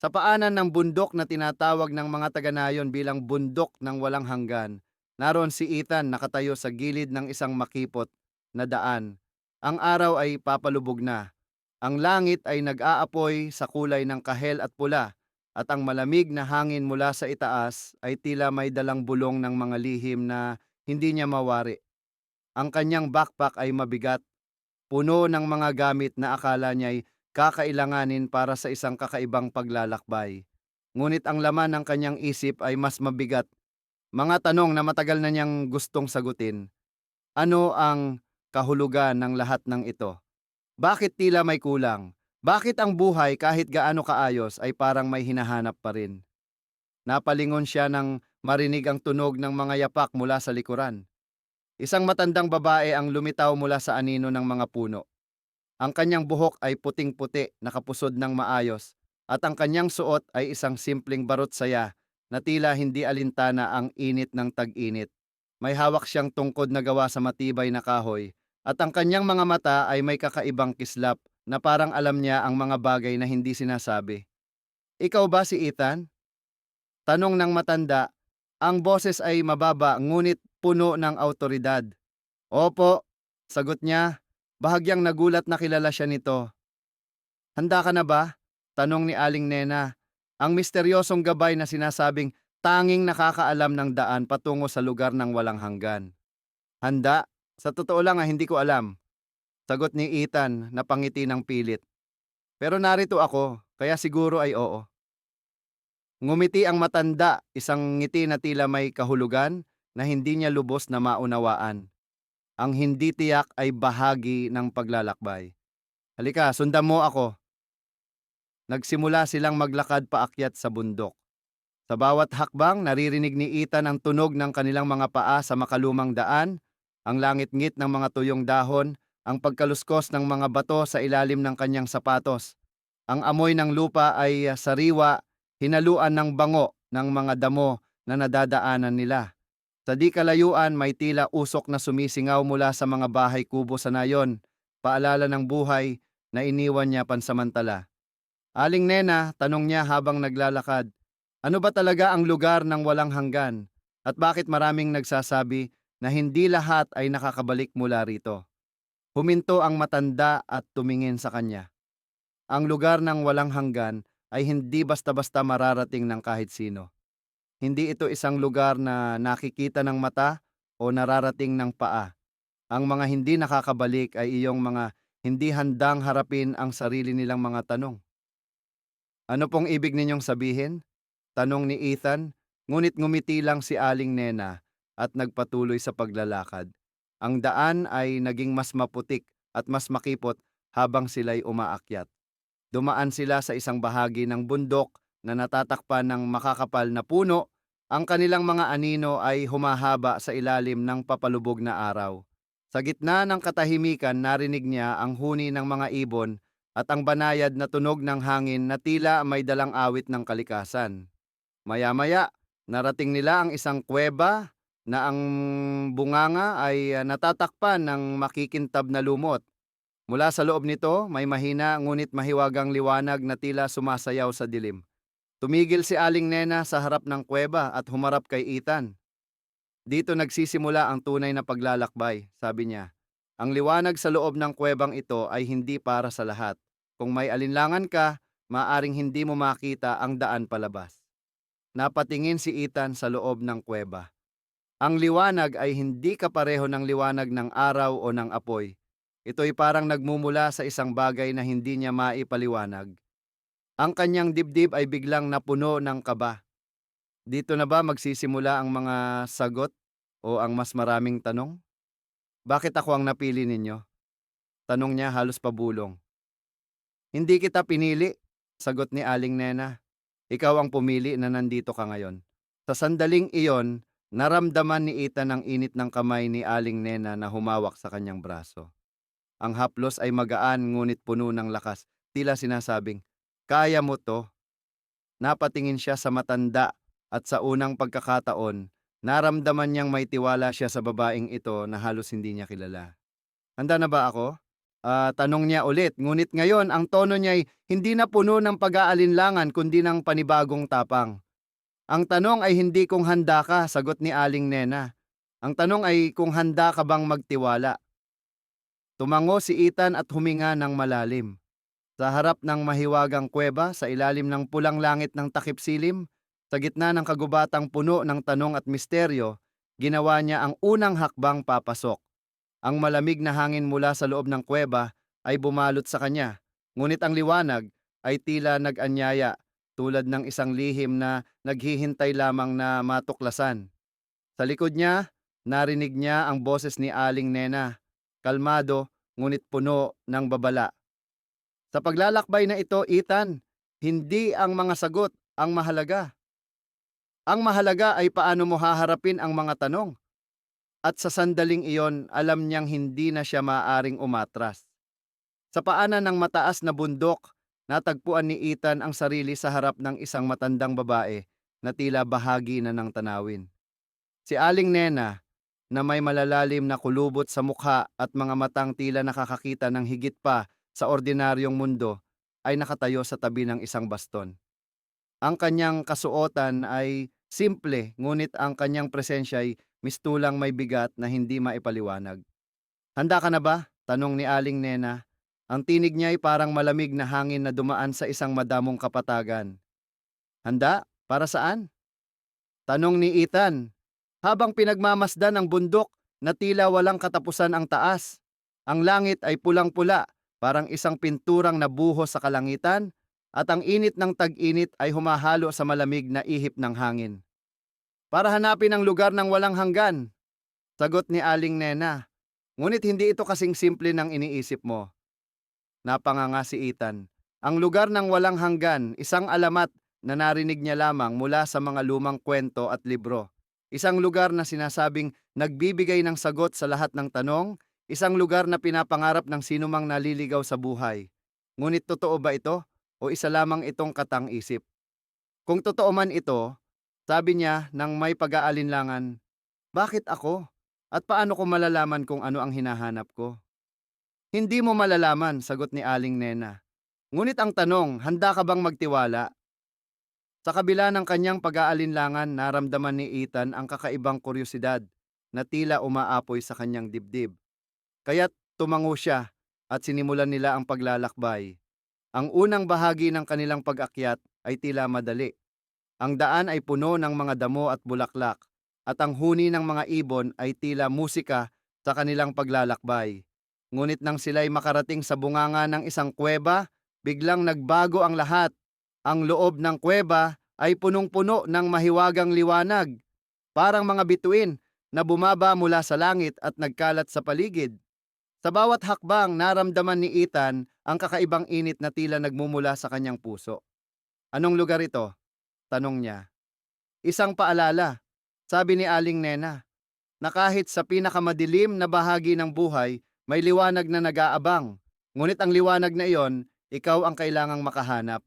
Sa paanan ng bundok na tinatawag ng mga taga-nayon bilang bundok ng walang hanggan, naroon si Ethan nakatayo sa gilid ng isang makipot na daan. Ang araw ay papalubog na. Ang langit ay nag-aapoy sa kulay ng kahel at pula, at ang malamig na hangin mula sa itaas ay tila may dalang bulong ng mga lihim na hindi niya mawari. Ang kanyang backpack ay mabigat, puno ng mga gamit na akala niya'y kakailanganin para sa isang kakaibang paglalakbay. Ngunit ang laman ng kanyang isip ay mas mabigat. Mga tanong na matagal na niyang gustong sagutin. Ano ang kahulugan ng lahat ng ito? Bakit tila may kulang? Bakit ang buhay kahit gaano kaayos ay parang may hinahanap pa rin? Napalingon siya nang marinig ang tunog ng mga yapak mula sa likuran. Isang matandang babae ang lumitaw mula sa anino ng mga puno. Ang kanyang buhok ay puting-puti, nakapusod ng maayos, at ang kanyang suot ay isang simpleng barot saya na tila hindi alintana ang init ng tag-init. May hawak siyang tungkod na gawa sa matibay na kahoy, at ang kanyang mga mata ay may kakaibang kislap na parang alam niya ang mga bagay na hindi sinasabi. Ikaw ba si Ethan? Tanong ng matanda, ang boses ay mababa ngunit puno ng autoridad. Opo, sagot niya, bahagyang nagulat na kilala siya nito. Handa ka na ba? Tanong ni Aling Nena, ang misteryosong gabay na sinasabing tanging nakakaalam ng daan patungo sa lugar ng walang hanggan. Handa? Sa totoo lang ah, hindi ko alam. Sagot ni Ethan na pangiti ng pilit. Pero narito ako, kaya siguro ay oo. Ngumiti ang matanda, isang ngiti na tila may kahulugan na hindi niya lubos na maunawaan. Ang hindi tiyak ay bahagi ng paglalakbay. Halika, sundan mo ako. Nagsimula silang maglakad paakyat sa bundok. Sa bawat hakbang, naririnig ni Ethan ang tunog ng kanilang mga paa sa makalumang daan, ang langit-ngit ng mga tuyong dahon, ang pagkaluskos ng mga bato sa ilalim ng kanyang sapatos. Ang amoy ng lupa ay sariwa, hinaluan ng bango ng mga damo na nadadaanan nila. Sa di kalayuan may tila usok na sumisingaw mula sa mga bahay kubo sa nayon, paalala ng buhay na iniwan niya pansamantala. Aling Nena, tanong niya habang naglalakad, ano ba talaga ang lugar ng walang hanggan? At bakit maraming nagsasabi na hindi lahat ay nakakabalik mula rito? Huminto ang matanda at tumingin sa kanya. Ang lugar ng walang hanggan ay hindi basta-basta mararating ng kahit sino. Hindi ito isang lugar na nakikita ng mata o nararating ng paa. Ang mga hindi nakakabalik ay iyong mga hindi handang harapin ang sarili nilang mga tanong. Ano pong ibig ninyong sabihin? Tanong ni Ethan, ngunit ngumiti lang si Aling Nena at nagpatuloy sa paglalakad. Ang daan ay naging mas maputik at mas makipot habang sila'y umaakyat. Dumaan sila sa isang bahagi ng bundok na natatakpan ng makakapal na puno, ang kanilang mga anino ay humahaba sa ilalim ng papalubog na araw. Sa gitna ng katahimikan narinig niya ang huni ng mga ibon at ang banayad na tunog ng hangin na tila may dalang awit ng kalikasan. Maya-maya, narating nila ang isang kuweba na ang bunganga ay ah, natatakpan ng makikintab na lumot. Mula sa loob nito, may mahina ngunit mahiwagang liwanag na tila sumasayaw sa dilim. Tumigil si Aling Nena sa harap ng kuweba at humarap kay Ethan. Dito nagsisimula ang tunay na paglalakbay, sabi niya. Ang liwanag sa loob ng kuwebang ito ay hindi para sa lahat. Kung may alinlangan ka, maaring hindi mo makita ang daan palabas. Napatingin si Ethan sa loob ng kuweba. Ang liwanag ay hindi kapareho ng liwanag ng araw o ng apoy. Ito'y parang nagmumula sa isang bagay na hindi niya maipaliwanag. Ang kanyang dibdib ay biglang napuno ng kaba. Dito na ba magsisimula ang mga sagot o ang mas maraming tanong? Bakit ako ang napili ninyo? Tanong niya halos pabulong. Hindi kita pinili, sagot ni Aling Nena. Ikaw ang pumili na nandito ka ngayon. Sa sandaling iyon, naramdaman ni Ethan ang init ng kamay ni Aling Nena na humawak sa kanyang braso. Ang haplos ay magaan ngunit puno ng lakas, tila sinasabing, Kaya mo to. Napatingin siya sa matanda at sa unang pagkakataon, naramdaman niyang may tiwala siya sa babaeng ito na halos hindi niya kilala. Handa na ba ako? Ah, tanong niya ulit, ngunit ngayon ang tono niya ay hindi na puno ng pag-aalinlangan kundi ng panibagong tapang. Ang tanong ay hindi kung handa ka, sagot ni Aling Nena. Ang tanong ay kung handa ka bang magtiwala. Tumango si Ethan at huminga ng malalim. Sa harap ng mahiwagang kuweba, sa ilalim ng pulang langit ng takip silim, sa gitna ng kagubatang puno ng tanong at misteryo, ginawa niya ang unang hakbang papasok. Ang malamig na hangin mula sa loob ng kuweba ay bumalot sa kanya, ngunit ang liwanag ay tila nag-anyaya tulad ng isang lihim na naghihintay lamang na matuklasan. Sa likod niya, narinig niya ang boses ni Aling Nena, kalmado ngunit puno ng babala. Sa paglalakbay na ito, Ethan, hindi ang mga sagot ang mahalaga. Ang mahalaga ay paano mo haharapin ang mga tanong. At sa sandaling iyon, alam niyang hindi na siya maaaring umatras. Sa paanan ng mataas na bundok, natagpuan ni Ethan ang sarili sa harap ng isang matandang babae na tila bahagi na ng tanawin. Si Aling Nena, na may malalalim na kulubot sa mukha at mga matang tila nakakakita ng higit pa sa ordinaryong mundo, ay nakatayo sa tabi ng isang baston. Ang kanyang kasuotan ay simple, ngunit ang kanyang presensya ay mistulang may bigat na hindi maipaliwanag. Handa ka na ba? Tanong ni Aling Nena. Ang tinig niya ay parang malamig na hangin na dumaan sa isang madamong kapatagan. Handa? Para saan? Tanong ni Ethan. Habang pinagmamasdan ang bundok na tila walang katapusan ang taas. Ang langit ay pulang-pula, parang isang pinturang nabuhos sa kalangitan, at ang init ng tag-init ay humahalo sa malamig na ihip ng hangin. Para hanapin ang lugar ng walang hanggan, sagot ni Aling Nena. Ngunit hindi ito kasing simple ng iniisip mo. Napanganga si Ethan. Ang lugar ng walang hanggan, isang alamat na narinig niya lamang mula sa mga lumang kwento at libro. Isang lugar na sinasabing nagbibigay ng sagot sa lahat ng tanong, isang lugar na pinapangarap ng sinumang naliligaw sa buhay. Ngunit totoo ba ito o isa lamang itong katang-isip? Kung totoo man ito, sabi niya nang may pag-aalinlangan, Bakit ako? At paano ko malalaman kung ano ang hinahanap ko? Hindi mo malalaman, sagot ni Aling Nena. Ngunit ang tanong, handa ka bang magtiwala? Sa kabila ng kanyang pag-aalinlangan, naramdaman ni Ethan ang kakaibang kuryosidad na tila umaapoy sa kanyang dibdib. Kaya't tumango siya at sinimulan nila ang paglalakbay. Ang unang bahagi ng kanilang pag-akyat ay tila madali. Ang daan ay puno ng mga damo at bulaklak, at ang huni ng mga ibon ay tila musika sa kanilang paglalakbay. Ngunit nang sila'y makarating sa bunganga ng isang kuweba, biglang nagbago ang lahat. Ang loob ng kuweba ay punong-puno ng mahiwagang liwanag, parang mga bituin na bumaba mula sa langit at nagkalat sa paligid. Sa bawat hakbang, naramdaman ni Ethan ang kakaibang init na tila nagmumula sa kanyang puso. Anong lugar ito? Tanong niya. Isang paalala, sabi ni Aling Nena, na kahit sa pinakamadilim na bahagi ng buhay, may liwanag na nag-aabang. Ngunit ang liwanag na iyon, ikaw ang kailangang makahanap.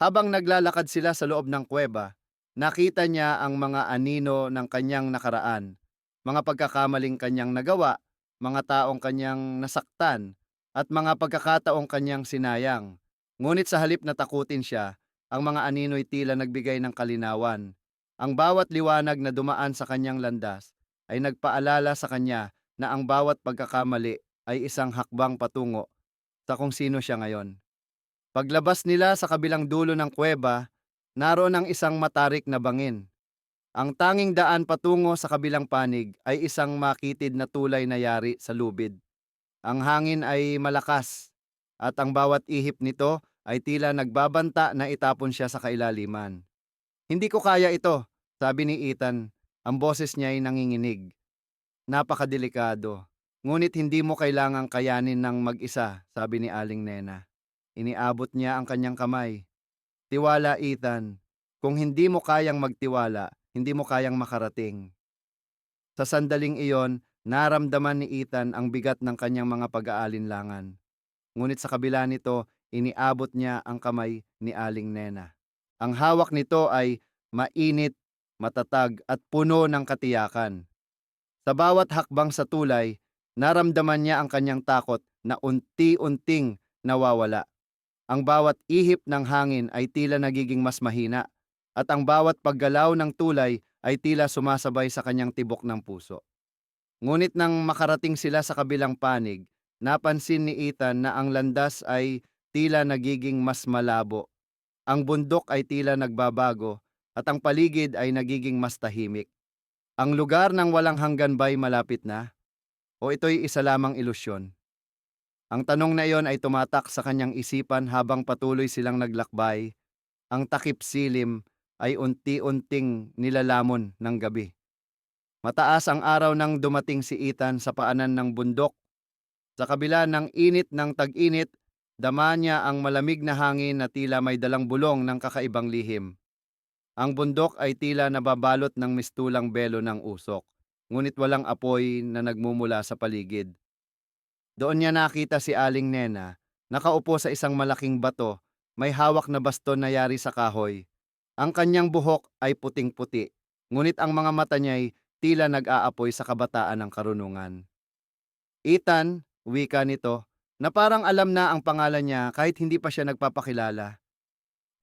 Habang naglalakad sila sa loob ng kuweba, nakita niya ang mga anino ng kanyang nakaraan, mga pagkakamaling kanyang nagawa, mga taong kanyang nasaktan, at mga pagkakataong kanyang sinayang. Ngunit sa halip na takutin siya, ang mga anino'y tila nagbigay ng kalinawan. Ang bawat liwanag na dumaan sa kanyang landas ay nagpaalala sa kanya na ang bawat pagkakamali ay isang hakbang patungo sa kung sino siya ngayon. Paglabas nila sa kabilang dulo ng kuweba, naroon ang isang matarik na bangin. Ang tanging daan patungo sa kabilang panig ay isang makitid na tulay na yari sa lubid. Ang hangin ay malakas at ang bawat ihip nito ay tila nagbabanta na itapon siya sa kailaliman. Hindi ko kaya ito, sabi ni Ethan. Ang boses niya ay nanginginig. Napakadelikado. Ngunit hindi mo kailangang kayanin ng mag-isa, sabi ni Aling Nena. Iniabot niya ang kanyang kamay. Tiwala, Ethan. Kung hindi mo kayang magtiwala, hindi mo kayang makarating. Sa sandaling iyon, naramdaman ni Ethan ang bigat ng kanyang mga pag-aalinlangan. Ngunit sa kabila nito, iniabot niya ang kamay ni Aling Nena. Ang hawak nito ay mainit, matatag at puno ng katiyakan. Sa bawat hakbang sa tulay, naramdaman niya ang kanyang takot na unti-unting nawawala. Ang bawat ihip ng hangin ay tila nagiging mas mahina at ang bawat paggalaw ng tulay ay tila sumasabay sa kanyang tibok ng puso. Ngunit nang makarating sila sa kabilang panig, napansin ni Ethan na ang landas ay tila nagiging mas malabo. Ang bundok ay tila nagbabago at ang paligid ay nagiging mas tahimik. Ang lugar ng walang hanggan ba'y malapit na? O ito'y isa lamang ilusyon? Ang tanong na iyon ay tumatak sa kanyang isipan habang patuloy silang naglakbay. Ang takip silim ay unti-unting nilalamon ng gabi. Mataas ang araw nang dumating si Ethan sa paanan ng bundok. Sa kabila ng init ng tag-init, dama niya ang malamig na hangin na tila may dalang bulong ng kakaibang lihim. Ang bundok ay tila nababalot ng mistulang belo ng usok, ngunit walang apoy na nagmumula sa paligid. Doon niya nakita si Aling Nena, nakaupo sa isang malaking bato, may hawak na baston na yari sa kahoy. Ang kanyang buhok ay puting-puti, ngunit ang mga mata niya'y tila nag-aapoy sa kabataan ng karunungan. Ethan, wika nito, na parang alam na ang pangalan niya kahit hindi pa siya nagpapakilala.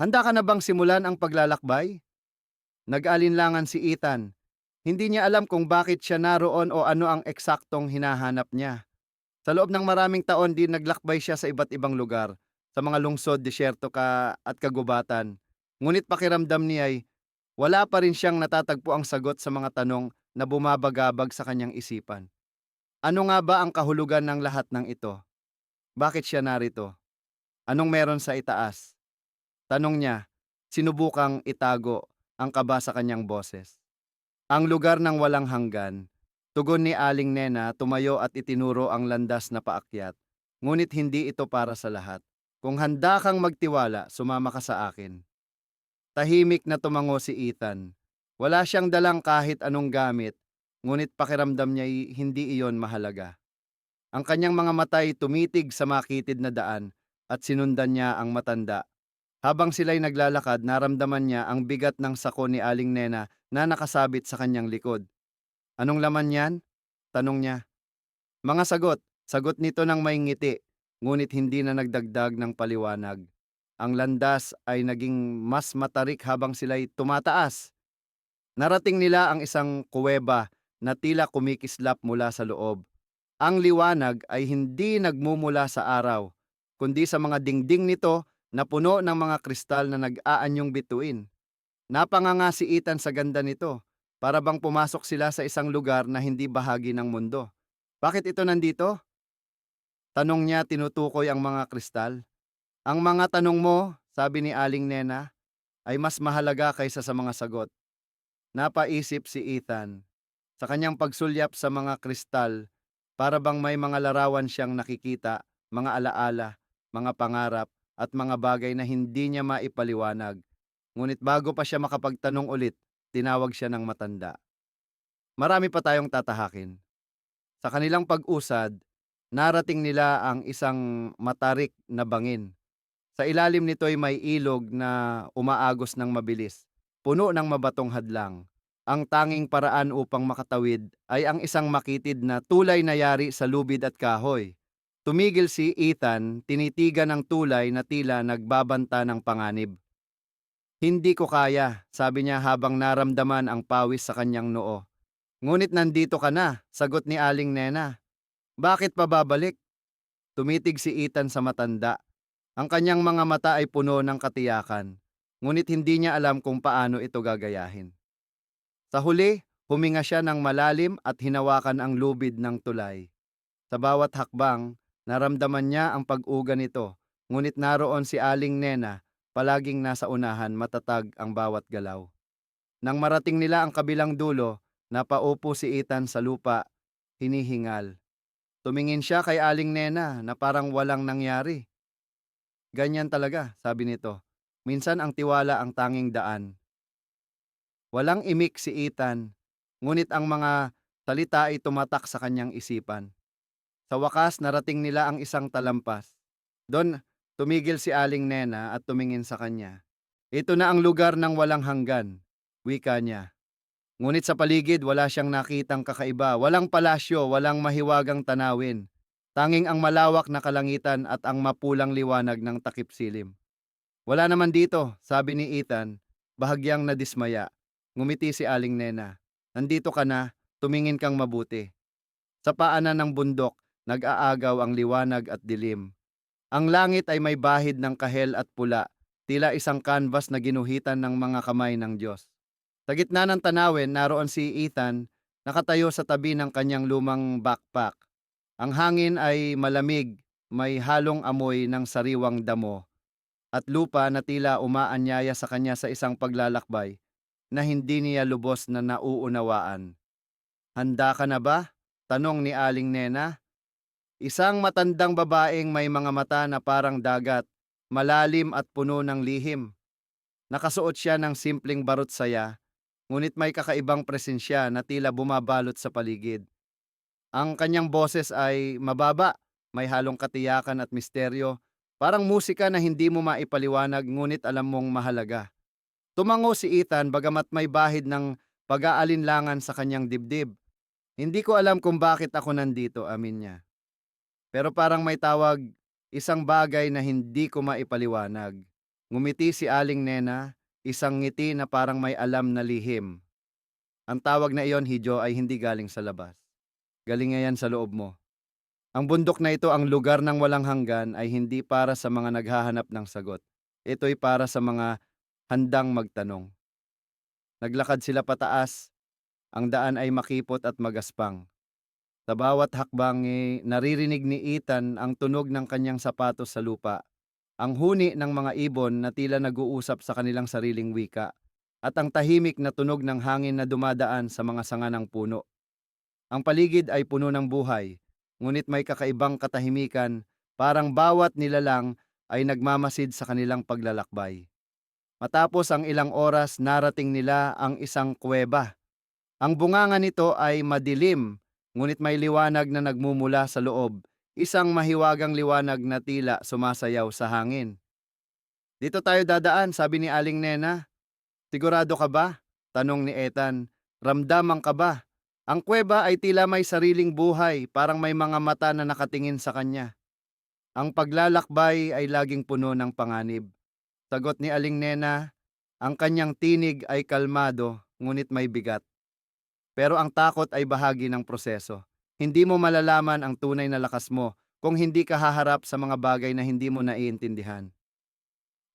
Handa ka na bang simulan ang paglalakbay? Nag-alinlangan si Ethan. Hindi niya alam kung bakit siya naroon o ano ang eksaktong hinahanap niya. Sa loob ng maraming taon din naglakbay siya sa iba't ibang lugar, sa mga lungsod, disyerto ka at kagubatan. Ngunit pakiramdam niya ay wala pa rin siyang natatagpo ang sagot sa mga tanong na bumabagabag sa kanyang isipan. Ano nga ba ang kahulugan ng lahat ng ito? Bakit siya narito? Anong meron sa itaas? Tanong niya, sinubukang itago ang kaba sa kanyang boses. Ang lugar ng walang hanggan, tugon ni Aling Nena tumayo at itinuro ang landas na paakyat. Ngunit hindi ito para sa lahat. Kung handa kang magtiwala, sumama ka sa akin. Tahimik na tumango si Ethan. Wala siyang dalang kahit anong gamit, ngunit pakiramdam niya hindi iyon mahalaga. Ang kanyang mga matay tumitig sa makitid na daan at sinundan niya ang matanda. Habang sila'y naglalakad, naramdaman niya ang bigat ng sako ni Aling Nena na nakasabit sa kanyang likod. Anong laman yan? Tanong niya. Mga sagot, sagot nito ng may ngiti, ngunit hindi na nagdagdag ng paliwanag. Ang landas ay naging mas matarik habang sila'y tumataas. Narating nila ang isang kuweba na tila kumikislap mula sa loob. Ang liwanag ay hindi nagmumula sa araw, kundi sa mga dingding nito na puno ng mga kristal na nag-aanyong bituin. Napanganga si Ethan sa ganda nito, para bang pumasok sila sa isang lugar na hindi bahagi ng mundo. Bakit ito nandito? Tanong niya tinutukoy ang mga kristal. Ang mga tanong mo, sabi ni Aling Nena, ay mas mahalaga kaysa sa mga sagot. Napaisip si Ethan. Sa kanyang pagsulyap sa mga kristal, para bang may mga larawan siyang nakikita, mga alaala, mga pangarap, at mga bagay na hindi niya maipaliwanag. Ngunit bago pa siya makapagtanong ulit, tinawag siya ng matanda. Marami pa tayong tatahakin. Sa kanilang pag-usad, narating nila ang isang matarik na bangin. Sa ilalim nito'y may ilog na umaagos ng mabilis, puno ng mabatong hadlang. Ang tanging paraan upang makatawid ay ang isang makitid na tulay na yari sa lubid at kahoy. Tumigil si Ethan, tinitigan ng tulay na tila nagbabanta ng panganib. Hindi ko kaya, sabi niya habang naramdaman ang pawis sa kanyang noo. Ngunit nandito ka na, sagot ni Aling Nena. Bakit pa babalik? Tumitig si Ethan sa matanda. Ang kanyang mga mata ay puno ng katiyakan, ngunit hindi niya alam kung paano ito gagayahin. Sa huli, huminga siya ng malalim at hinawakan ang lubid ng tulay. Sa bawat hakbang, naramdaman niya ang pag-uga nito, ngunit naroon si Aling Nena, palaging nasa unahan matatag ang bawat galaw. Nang marating nila ang kabilang dulo, napaupo si Ethan sa lupa, hinihingal. Tumingin siya kay Aling Nena na parang walang nangyari. Ganyan talaga, sabi nito. Minsan ang tiwala ang tanging daan. Walang imik si Ethan, ngunit ang mga salita ay tumatak sa kanyang isipan. Sa wakas, narating nila ang isang talampas. Doon, tumigil si Aling Nena at tumingin sa kanya. Ito na ang lugar ng walang hanggan, wika niya. Ngunit sa paligid, wala siyang nakitang kakaiba. Walang palasyo, walang mahiwagang tanawin. Tanging ang malawak na kalangitan at ang mapulang liwanag ng takip silim. Wala naman dito, sabi ni Ethan, bahagyang nadismaya. Ngumiti si Aling Nena. Nandito ka na, tumingin kang mabuti. Sa paanan ng bundok, nag-aagaw ang liwanag at dilim. Ang langit ay may bahid ng kahel at pula, tila isang canvas na ginuhitan ng mga kamay ng Diyos. Sa gitna ng tanawin, naroon si Ethan, nakatayo sa tabi ng kanyang lumang backpack. Ang hangin ay malamig, may halong amoy ng sariwang damo, at lupa na tila umaanyaya sa kanya sa isang paglalakbay na hindi niya lubos na nauunawaan. Handa ka na ba? Tanong ni Aling Nena. Isang matandang babaeng may mga mata na parang dagat, malalim at puno ng lihim. Nakasuot siya ng simpleng barot saya, ngunit may kakaibang presensya na tila bumabalot sa paligid. Ang kanyang boses ay mababa, may halong katiyakan at misteryo, parang musika na hindi mo maipaliwanag ngunit alam mong mahalaga. Tumango si Ethan bagamat may bahid ng pag-aalinlangan sa kanyang dibdib. Hindi ko alam kung bakit ako nandito, amin niya. Pero parang may tawag, isang bagay na hindi ko maipaliwanag. Ngumiti si Aling Nena, isang ngiti na parang may alam na lihim. Ang tawag na iyon, Hijo, ay hindi galing sa labas. Galing nga yan sa loob mo. Ang bundok na ito, ang lugar ng walang hanggan, ay hindi para sa mga naghahanap ng sagot. Ito'y para sa mga handang magtanong. Naglakad sila pataas, ang daan ay makipot at magaspang. Sa bawat hakbang eh, naririnig ni Ethan ang tunog ng kanyang sapatos sa lupa, ang huni ng mga ibon na tila nag-uusap sa kanilang sariling wika, at ang tahimik na tunog ng hangin na dumadaan sa mga sanga ng puno. Ang paligid ay puno ng buhay, ngunit may kakaibang katahimikan, parang bawat nilalang ay nagmamasid sa kanilang paglalakbay. Matapos ang ilang oras, narating nila ang isang kuweba. Ang bunganga nito ay madilim, ngunit may liwanag na nagmumula sa loob, isang mahiwagang liwanag na tila sumasayaw sa hangin. Dito tayo dadaan, sabi ni Aling Nena. Sigurado ka ba? Tanong ni Ethan. Ramdaman ka ba? Ang kuweba ay tila may sariling buhay, parang may mga mata na nakatingin sa kanya. Ang paglalakbay ay laging puno ng panganib. Sagot ni Aling Nena, ang kanyang tinig ay kalmado, ngunit may bigat. Pero ang takot ay bahagi ng proseso. Hindi mo malalaman ang tunay na lakas mo kung hindi ka haharap sa mga bagay na hindi mo naiintindihan.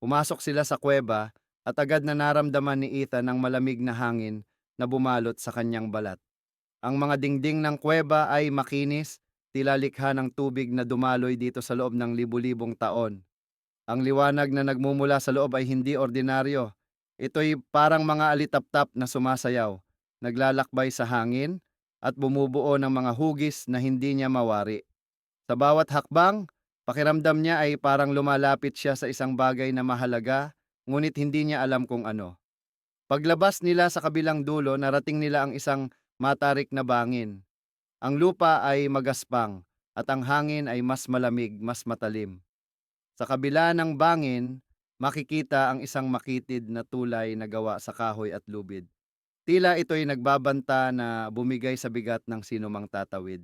Pumasok sila sa kuweba at agad na naramdaman ni Ethan ang malamig na hangin na bumalot sa kanyang balat. Ang mga dingding ng kuweba ay makinis, tila likha ng tubig na dumaloy dito sa loob ng libu-libong taon. Ang liwanag na nagmumula sa loob ay hindi ordinaryo. Ito'y parang mga alitaptap na sumasayaw, naglalakbay sa hangin, at bumubuo ng mga hugis na hindi niya mawari. Sa bawat hakbang, pakiramdam niya ay parang lumalapit siya sa isang bagay na mahalaga, ngunit hindi niya alam kung ano. Paglabas nila sa kabilang dulo, narating nila ang isang matarik na bangin. Ang lupa ay magaspang at ang hangin ay mas malamig, mas matalim. Sa kabila ng bangin, makikita ang isang makitid na tulay na gawa sa kahoy at lubid. Tila ito'y nagbabanta na bumigay sa bigat ng sinumang tatawid.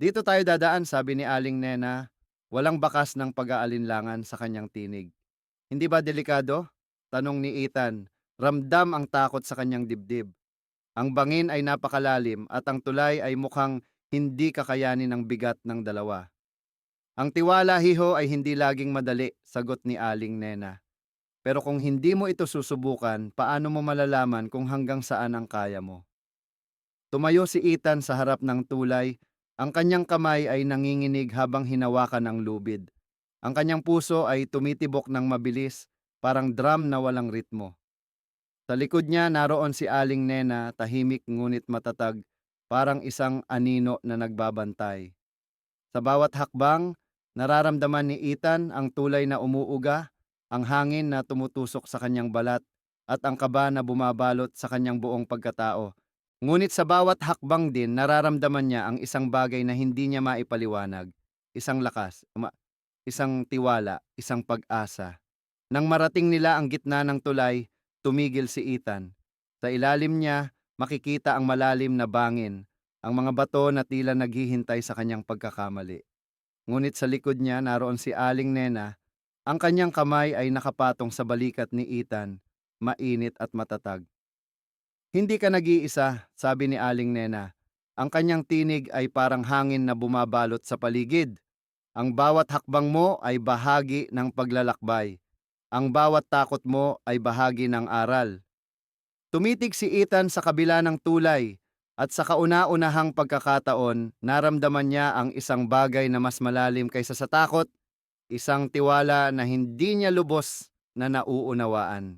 Dito tayo dadaan, sabi ni Aling Nena, walang bakas ng pag-aalinlangan sa kanyang tinig. Hindi ba delikado? Tanong ni Ethan, ramdam ang takot sa kanyang dibdib. Ang bangin ay napakalalim at ang tulay ay mukhang hindi kakayanin ng bigat ng dalawa. Ang tiwala hiho ay hindi laging madali, sagot ni Aling Nena. Pero kung hindi mo ito susubukan, paano mo malalaman kung hanggang saan ang kaya mo? Tumayo si Ethan sa harap ng tulay, ang kanyang kamay ay nanginginig habang hinawakan ang lubid. Ang kanyang puso ay tumitibok ng mabilis, parang drum na walang ritmo. Sa likod niya naroon si Aling Nena, tahimik ngunit matatag, parang isang anino na nagbabantay. Sa bawat hakbang, nararamdaman ni Ethan ang tulay na umuuga, ang hangin na tumutusok sa kanyang balat, at ang kaba na bumabalot sa kanyang buong pagkatao. Ngunit sa bawat hakbang din, nararamdaman niya ang isang bagay na hindi niya maipaliwanag. Isang lakas, isang tiwala, isang pag-asa. Nang marating nila ang gitna ng tulay, tumigil si Ethan. Sa ilalim niya, makikita ang malalim na bangin, ang mga bato na tila naghihintay sa kanyang pagkakamali. ngunit sa likod niya naroon si Aling Nena. Ang kanyang kamay ay nakapatong sa balikat ni Ethan, mainit at matatag. Hindi ka nag-iisa, sabi ni Aling Nena. Ang kanyang tinig ay parang hangin na bumabalot sa paligid. Ang bawat hakbang mo ay bahagi ng paglalakbay. Ang bawat takot mo ay bahagi ng aral. Tumitig si Ethan sa kabila ng tulay at sa kauna-unahang pagkakataon, naramdaman niya ang isang bagay na mas malalim kaysa sa takot, isang tiwala na hindi niya lubos na nauunawaan.